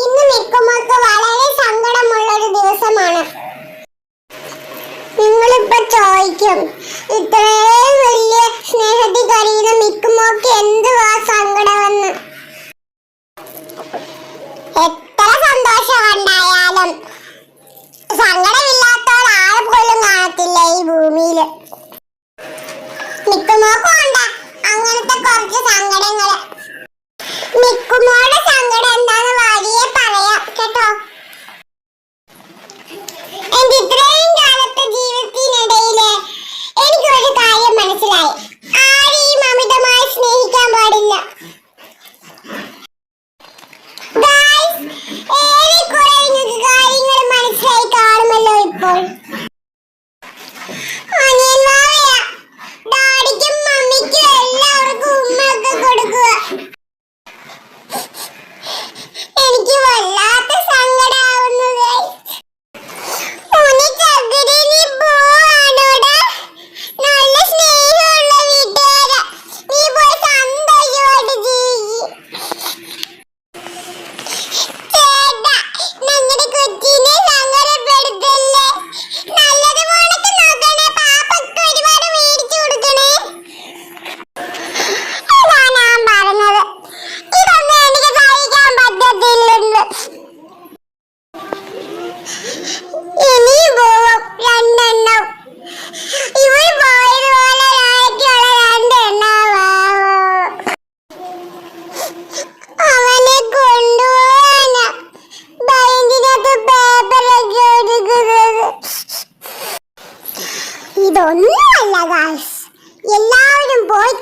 ഇന്ന് മിക്കുമോക്ക് വളരെ സങ്കടമുള്ള ഒരു ദിവസമാണ്. നിങ്ങളിപ്പോ ചോദിക്കും ഇത്രയും വലിയ സ്നേഹത്തിൽ കരയുന്ന മിക്കുമോക്ക് എന്തുവാ സങ്കടമെന്ന്? Bye.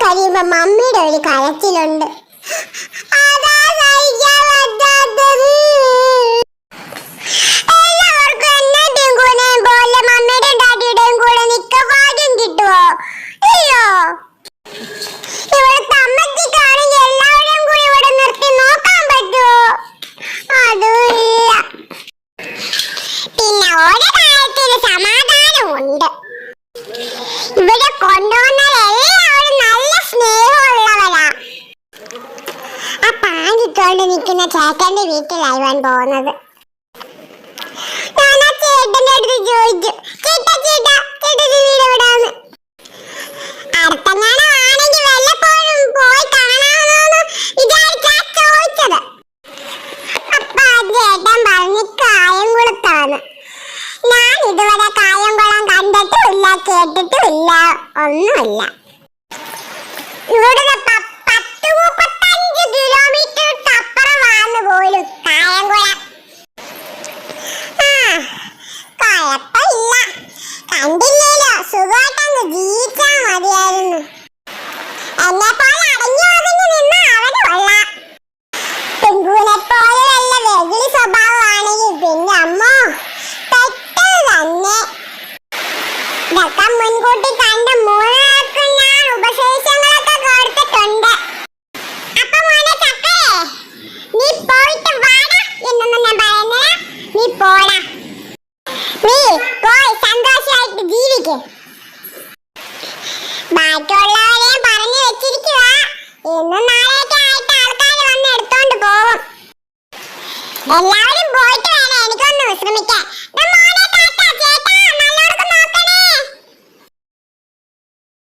കഴിയുമ്പോ മമ്മിയുടെ ഒരു കരച്ചിലുണ്ട്. അതാ നിൽക്കുന്ന ചേട്ടന്റെ വീട്ടിൽ വാൻ പോകുന്നത്. ഞാൻ ആ ചേട്ടന്റെ അടുത്ത് ചോദിച്ചു ചേട്ടാ ചേട്ടാ ചേട്ടൻ വീട് എവിടാന്ന് അടുത്തങ്ങാണോ ആണെങ്കിൽ വല്ലപ്പോഴും പോയി കാണാമെന്ന് വിചാരിച്ചാ ചോദിച്ചത്. അപ്പൊ ചേട്ടൻ പറഞ്ഞു കായംകുളത്താണ് ഞാൻ ഇതുവരെ കായംകുളം കണ്ടിട്ടുമില്ല കേട്ടിട്ടുമില്ല ഒന്നുമില്ല. ജീവിച്ചാ മതിയായിരുന്നു. എന്നെ